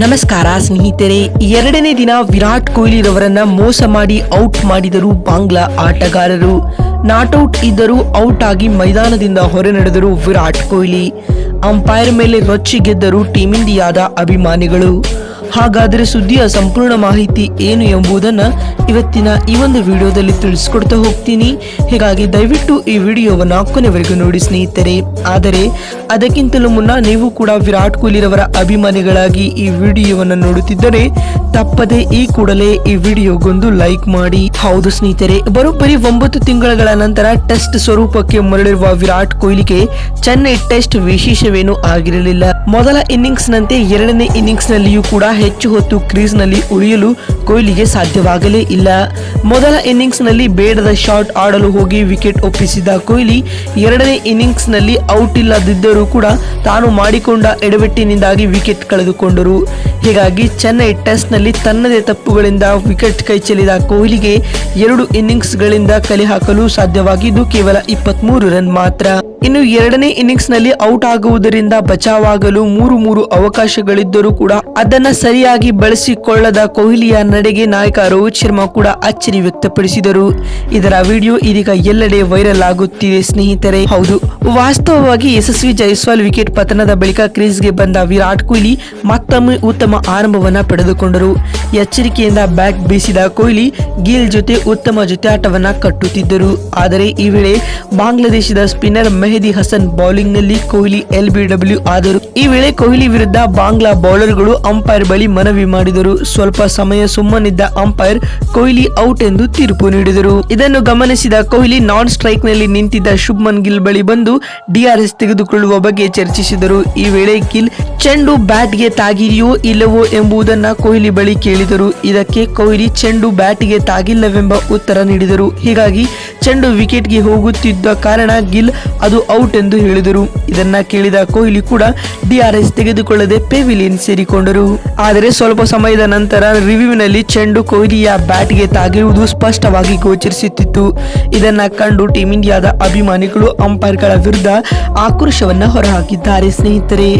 ನಮಸ್ಕಾರ, ಸ್ನೇಹಿತರೆ. ಎರಡನೇ ದಿನ ವಿರಾಟ್ ಕೊಹ್ಲಿ ರವರನ್ನ ಮೋಸ ಮಾಡಿ ಔಟ್ ಮಾಡಿದರು ಬಾಂಗ್ಲಾ ಆಟಗಾರರು. ನಾಟ್ಔಟ್ ಇದ್ದರೂ ಔಟ್ ಆಗಿ ಮೈದಾನದಿಂದ ಹೊರ ನಡೆದರು ವಿರಾಟ್ ಕೊಹ್ಲಿ. ಅಂಪೈರ್ ಮೇಲೆ ರೊಚ್ಚಿ ಗೆದ್ದರು ಟೀಮ್ ಇಂಡಿಯಾದ ಅಭಿಮಾನಿಗಳು. ಹಾಗಾದರೆ ಸುದ್ದಿಯ ಸಂಪೂರ್ಣ ಮಾಹಿತಿ ಏನು ಎಂಬುದನ್ನು ಇವತ್ತಿನ ಈ ಒಂದು ವಿಡಿಯೋದಲ್ಲಿ ತಿಳಿಸ್ಕೊಡ್ತಾ ಹೋಗ್ತೀನಿ. ಹೀಗಾಗಿ ದಯವಿಟ್ಟು ಈ ವಿಡಿಯೋವನ್ನು ಕೊನೆವರೆಗೂ ನೋಡಿ ಸ್ನೇಹಿತರೆ. ಆದರೆ, ಅದಕ್ಕಿಂತಲೂ ಮುನ್ನ ನೀವು ಕೂಡ ವಿರಾಟ್ ಕೊಹ್ಲಿರವರ ಅಭಿಮಾನಿಗಳಾಗಿ ಈ ವಿಡಿಯೋವನ್ನು ನೋಡುತ್ತಿದ್ದರೆ, ತಪ್ಪದೆ ಈ ಕೂಡಲೇ ಈ ವಿಡಿಯೋಗೊಂದು ಲೈಕ್ ಮಾಡಿ. ಹೌದು ಸ್ನೇಹಿತರೆ, ಬರೋಬ್ಬರಿ ಒಂಬತ್ತು ತಿಂಗಳ ನಂತರ ಟೆಸ್ಟ್ ಸ್ವರೂಪಕ್ಕೆ ಮರಳಿರುವ ವಿರಾಟ್ ಕೊಹ್ಲಿಗೆ ಚೆನ್ನೈ ಟೆಸ್ಟ್ ವಿಶೇಷವೇನೂ ಆಗಿರಲಿಲ್ಲ. ಮೊದಲ ಇನ್ನಿಂಗ್ಸ್ ನಂತೆ ಎರಡನೇ ಇನ್ನಿಂಗ್ಸ್ ನಲ್ಲಿಯೂ ಕೂಡ ಹೆಚ್ಚು ಹೊತ್ತು ಕ್ರೀಸ್ನಲ್ಲಿ ಉಳಿಯಲು ಕೊಹ್ಲಿಗೆ ಸಾಧ್ಯವಾಗಲೇ ಇಲ್ಲ. ಮೊದಲ ಇನ್ನಿಂಗ್ಸ್ನಲ್ಲಿ ಬೇಡದ ಶಾಟ್ ಆಡಲು ಹೋಗಿ ವಿಕೆಟ್ ಒಪ್ಪಿಸಿದ ಕೊಹ್ಲಿ ಎರಡನೇ ಇನ್ನಿಂಗ್ಸ್ನಲ್ಲಿ ಔಟ್ ಇಲ್ಲದಿದ್ದರೂ ಕೂಡ ತಾನು ಮಾಡಿಕೊಂಡ ಎಡವೆಟ್ಟಿನಿಂದಾಗಿ ವಿಕೆಟ್ ಕಳೆದುಕೊಂಡರು. ಹೀಗಾಗಿ ಚೆನ್ನೈ ಟೆಸ್ಟ್ನಲ್ಲಿ ತನ್ನದೇ ತಪ್ಪುಗಳಿಂದ ವಿಕೆಟ್ ಕೈಚೆಲ್ಲಿದ ಕೊಹ್ಲಿಗೆ ಎರಡು ಇನ್ನಿಂಗ್ಸ್ ಗಳಿಂದ ಕಲೆ ಹಾಕಲು ಸಾಧ್ಯವಾಗಿದ್ದು ಕೇವಲ ಇಪ್ಪತ್ಮೂರು ರನ್ ಮಾತ್ರ. ಇನ್ನು ಎರಡನೇ ಇನ್ನಿಂಗ್ಸ್ನಲ್ಲಿ ಔಟ್ ಆಗುವುದರಿಂದ ಬಚಾವಾಗಲು ಮೂರು ಮೂರು ಅವಕಾಶಗಳಿದ್ದರೂ ಕೂಡ ಅದನ್ನ ಸರಿಯಾಗಿ ಬಳಸಿಕೊಳ್ಳದ ಕೊಹ್ಲಿಯ ನಡೆಗೆ ನಾಯಕ ರೋಹಿತ್ ಶರ್ಮಾ ಕೂಡ ಅಚ್ಚರಿ ವ್ಯಕ್ತಪಡಿಸಿದರು. ಇದರ ವಿಡಿಯೋ ಇದೀಗ ಎಲ್ಲೆಡೆ ವೈರಲ್ ಆಗುತ್ತಿದೆ ಸ್ನೇಹಿತರೆ. ಹೌದು ವಾಸ್ತವವಾಗಿ ಯಶಸ್ವಿ ಜೈಸ್ವಾಲ್ ವಿಕೆಟ್ ಪತನದ ಬಳಿಕ ಕ್ರೀಸ್ಗೆ ಬಂದ ವಿರಾಟ್ ಕೊಹ್ಲಿ ಮತ್ತೊಮ್ಮೆ ಉತ್ತಮ ಆರಂಭವನ್ನ ಪಡೆದುಕೊಂಡರು. ಎಚ್ಚರಿಕೆಯಿಂದ ಬ್ಯಾಟ್ ಬೀಸಿದ ಕೊಹ್ಲಿ ಗಿಲ್ ಜೊತೆ ಉತ್ತಮ ಜೊತೆಯಾಟವನ್ನ ಕಟ್ಟುತ್ತಿದ್ದರು. ಆದರೆ ಈ ವೇಳೆ ಬಾಂಗ್ಲಾದೇಶದ ಸ್ಪಿನ್ನರ್ ಮೆಹದಿ ಹಸನ್ ಬೌಲಿಂಗ್ನಲ್ಲಿ ಕೊಹ್ಲಿ ಎಲ್ ಡಬ್ಲ್ಯೂ ಆದರು. ಈ ವೇಳೆ ಕೊಹ್ಲಿ ವಿರುದ್ಧ ಬಾಂಗ್ಲಾ ಬೌಲರ್ಗಳು ಅಂಪೈರ್ ಬಳಿ ಮನವಿ ಮಾಡಿದರು. ಸ್ವಲ್ಪ ಸಮಯ ಸುಮ್ಮನಿದ್ದ ಅಂಪೈರ್ ಕೊಹ್ಲಿ ಔಟ್ ಎಂದು ತೀರ್ಪು ನೀಡಿದರು. ಇದನ್ನು ಗಮನಿಸಿದ ಕೊಹ್ಲಿ ನಾನ್ ಸ್ಟ್ರೈಕ್ನಲ್ಲಿ ನಿಂತಿದ್ದ ಶುಭ್ಮನ್ ಗಿಲ್ ಬಳಿ ಬಂದು ಡಿಆರ್ಎಸ್ ತೆಗೆದುಕೊಳ್ಳುವ ಬಗ್ಗೆ ಚರ್ಚಿಸಿದರು. ಈ ವೇಳೆ ಗಿಲ್ ಚೆಂಡು ಬ್ಯಾಟ್ಗೆ ತಾಗಿದೆಯೋ ಇಲ್ಲವೋ ಎಂಬುದನ್ನ ಕೊಹ್ಲಿ ಬಳಿ ಕೇಳಿದರು. ಇದಕ್ಕೆ ಕೊಹ್ಲಿ ಚೆಂಡು ಬ್ಯಾಟ್ಗೆ ತಾಗಿಲ್ಲವೆಂಬ ಉತ್ತರ ನೀಡಿದರು. ಹೀಗಾಗಿ ಚೆಂಡು ವಿಕೆಟ್ಗೆ ಹೋಗುತ್ತಿದ್ದ ಕಾರಣ ಗಿಲ್ ಅದು ಔಟ್ ಎಂದು ಹೇಳಿದರು. ಇದನ್ನ ಕೇಳಿದ ಕೊಹ್ಲಿ ಕೂಡ ಡಿಆರ್ಎಸ್ ತೆಗೆದುಕೊಳ್ಳದೆ ಪೆವಿಲಿಯನ್ ಸೇರಿಕೊಂಡರು. ಆದರೆ ಸ್ವಲ್ಪ ಸಮಯದ ನಂತರ ರಿವ್ಯೂನಲ್ಲಿ ಚೆಂಡು ಕೊಹ್ಲಿಯ ಬ್ಯಾಟ್ಗೆ ತಾಗಿರುವುದು ಸ್ಪಷ್ಟವಾಗಿ ಗೋಚರಿಸುತ್ತಿತ್ತು. ಇದನ್ನ ಕಂಡು ಟೀಂ ಇಂಡಿಯಾದ ಅಭಿಮಾನಿಗಳು ಅಂಪೈರ್ಗಳ ವಿರುದ್ಧ ಆಕ್ರೋಶವನ್ನ ಹೊರಹಾಕಿದ್ದಾರೆ ಸ್ನೇಹಿತರೆ.